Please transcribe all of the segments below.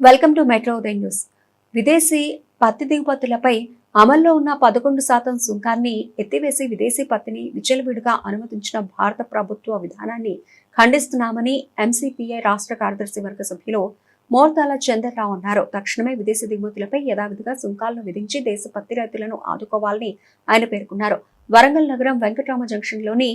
Welcome to metro ఉదయం news. విదేశీ పత్తి దిగుమతులపై అమల్లో ఉన్న పదకొండు శాతం సుంకాన్ని ఎత్తివేసి విదేశీ పత్తిని విచ్చలవిడిగా అనుమతించిన భారత ప్రభుత్వ విధానాన్ని ఖండిస్తున్నామని ఎంసీపీఐ రాష్ట్ర కార్యదర్శి వర్గ సభ్యులు మోర్తాల చంద్రరావు అన్నారు. తక్షణమే విదేశీ దిగుమతులపై యథావిధిగా సుంకాలను విధించి దేశ పత్తి రైతులను ఆదుకోవాలని ఆయన పేర్కొన్నారు. వరంగల్ నగరం వెంకటరామ జంక్షన్లోని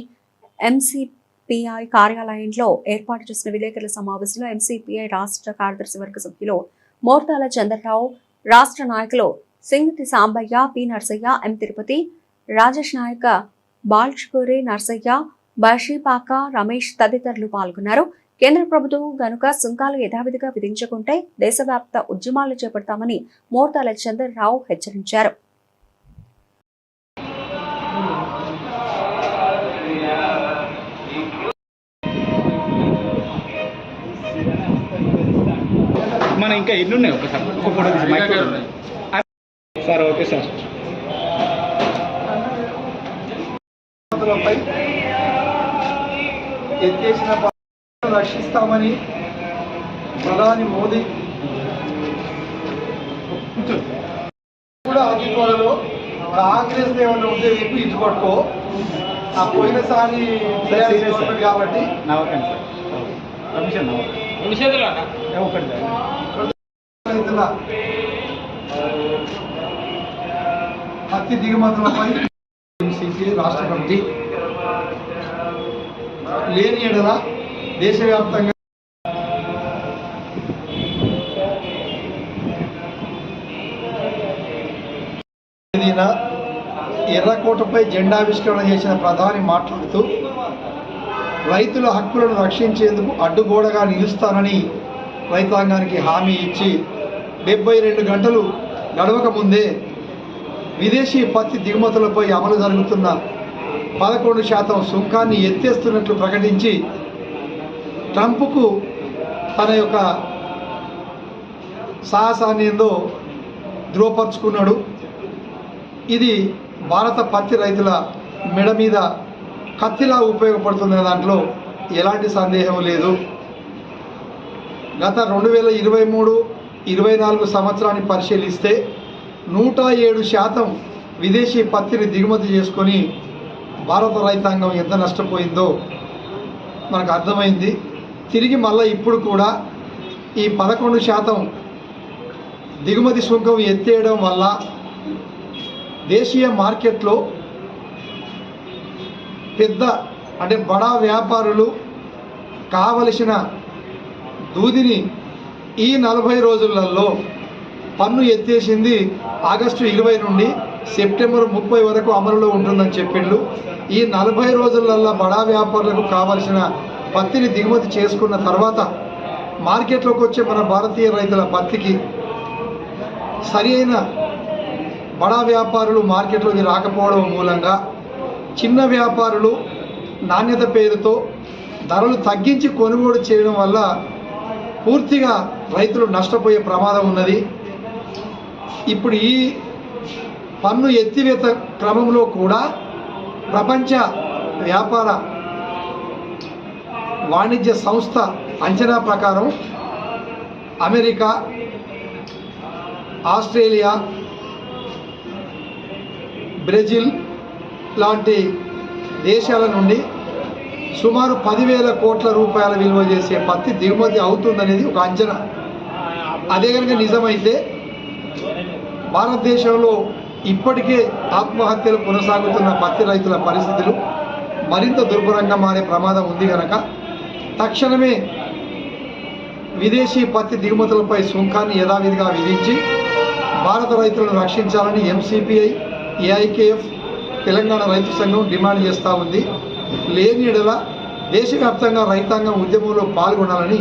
పిఐ కార్యాలయంలో ఏర్పాటు చేసిన విలేకరుల సమావేశంలో ఎంసీపీఐ రాష్ట్ర కార్యదర్శి వర్గ సభ్యులు మోర్తాల చంద్రరావు రాష్ట్ర నాయకులు సింగతి సాంబయ్య పి నర్సయ్య ఎం తిరుపతి రాజేష్ నాయక బాల్చుకూరి నర్సయ్య బషీపాక రమేష్ తదితరులు పాల్గొన్నారు. కేంద్ర ప్రభుత్వం గనుక సుంకాలు యథావిధిగా విధించకుంటే దేశవ్యాప్త ఉద్యమాలు చేపడతామని మోర్తాల చంద్రరావు హెచ్చరించారు. మన ఇంకా ఎన్ని ఉన్నాయి ఒకసారి? ఒక ఫోటో తీసి మైక్. Sir okay sir. పై ఎత్తేసిన రక్షిస్తామని ప్రధాని మోదీ కూడా ఆదుకోవడంలో కాంగ్రెస్ ఏమైనా ఉంటే చెప్పి ఇటు పట్టుకో. ఆ పోయినసారి కాబట్టి నవ్వకండి సార్. పర్మిషన్ నవ్వకండి. సార్. రైతుల పత్తి దిగుమతులపై రాష్ట్ర కమిటీ లేని ఎడల దేశవ్యాప్తంగా ఎర్రకోటపై జెండావిష్కరణ చేసిన ప్రధాని మాట్లాడుతూ రైతుల హక్కులను రక్షించేందుకు అడ్డుగోడగా నిలుస్తానని రైతాంగానికి హామీ ఇచ్చి డెబ్బై రెండు గంటలు గడవక ముందే విదేశీ పత్తి దిగుమతులపై అమలు జరుగుతున్న పదకొండు శాతం సుంకాన్ని ఎత్తేస్తున్నట్లు ప్రకటించి ట్రంప్కు తన యొక్క సాహసాన్ని ఏందో ధృవపరుచుకున్నాడు. ఇది భారత పత్తి రైతుల మెడ మీద కత్తిలా ఉపయోగపడుతుంది దాంట్లో ఎలాంటి సందేహం లేదు. గత రెండు వేల ఇరవై మూడు ఇరవై నాలుగు సంవత్సరాన్ని పరిశీలిస్తే నూట ఏడు శాతం విదేశీ పత్తిని దిగుమతి చేసుకొని భారత రైతాంగం ఎంత నష్టపోయిందో మనకు అర్థమైంది. తిరిగి మళ్ళీ ఇప్పుడు కూడా ఈ పదకొండు శాతం దిగుమతి సుంకం ఎత్తేయడం వల్ల దేశీయ మార్కెట్లో పెద్ద అంటే బడా వ్యాపారులు కావలసిన దూదిని ఈ నలభై రోజులలో పన్ను ఎత్తేసింది ఆగస్టు ఇరవై నుండి సెప్టెంబర్ ముప్పై వరకు అమలులో ఉంటుందని చెప్పిండు ఈ నలభై రోజులలో బడా వ్యాపారులకు కావలసిన పత్తిని దిగుమతి చేసుకున్న తర్వాత మార్కెట్లోకి వచ్చే మన భారతీయ రైతుల పత్తికి సరి అయిన బడా వ్యాపారులు మార్కెట్లోకి రాకపోవడం మూలంగా చిన్న వ్యాపారులు నాణ్యత పేరుతో ధరలు తగ్గించి కొనుగోలు చేయడం వల్ల పూర్తిగా రైతులు నష్టపోయే ప్రమాదం ఉన్నది. ఇప్పుడు ఈ పన్ను ఎత్తివేత క్రమంలో కూడా ప్రపంచ వ్యాపార వాణిజ్య సంస్థ అంచనా ప్రకారం అమెరికా ఆస్ట్రేలియా బ్రెజిల్ లాంటి దేశాల నుండి సుమారు పదివేల కోట్ల రూపాయల విలువ చేసే పత్తి దిగుమతి అవుతుందనేది ఒక అంచనా. అదే కనుక నిజమైతే భారతదేశంలో ఇప్పటికే ఆత్మహత్యలు కొనసాగుతున్న పత్తి రైతుల పరిస్థితులు మరింత దుర్భరంగా మారే ప్రమాదం ఉంది కనుక తక్షణమే విదేశీ పత్తి దిగుమతులపై సుంకాన్ని యథావిధిగా విధించి భారత రైతులను రక్షించాలని ఎంసీపీఐ ఏఐకేఎఫ్ తెలంగాణ రైతు సంఘం డిమాండ్ చేస్తూ ఉంది. లేని ఎడల దేశవ్యాప్తంగా రైతాంగం ఉద్యమంలో పాల్గొనాలని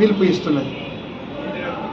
పిలుపు ఇస్తున్నది.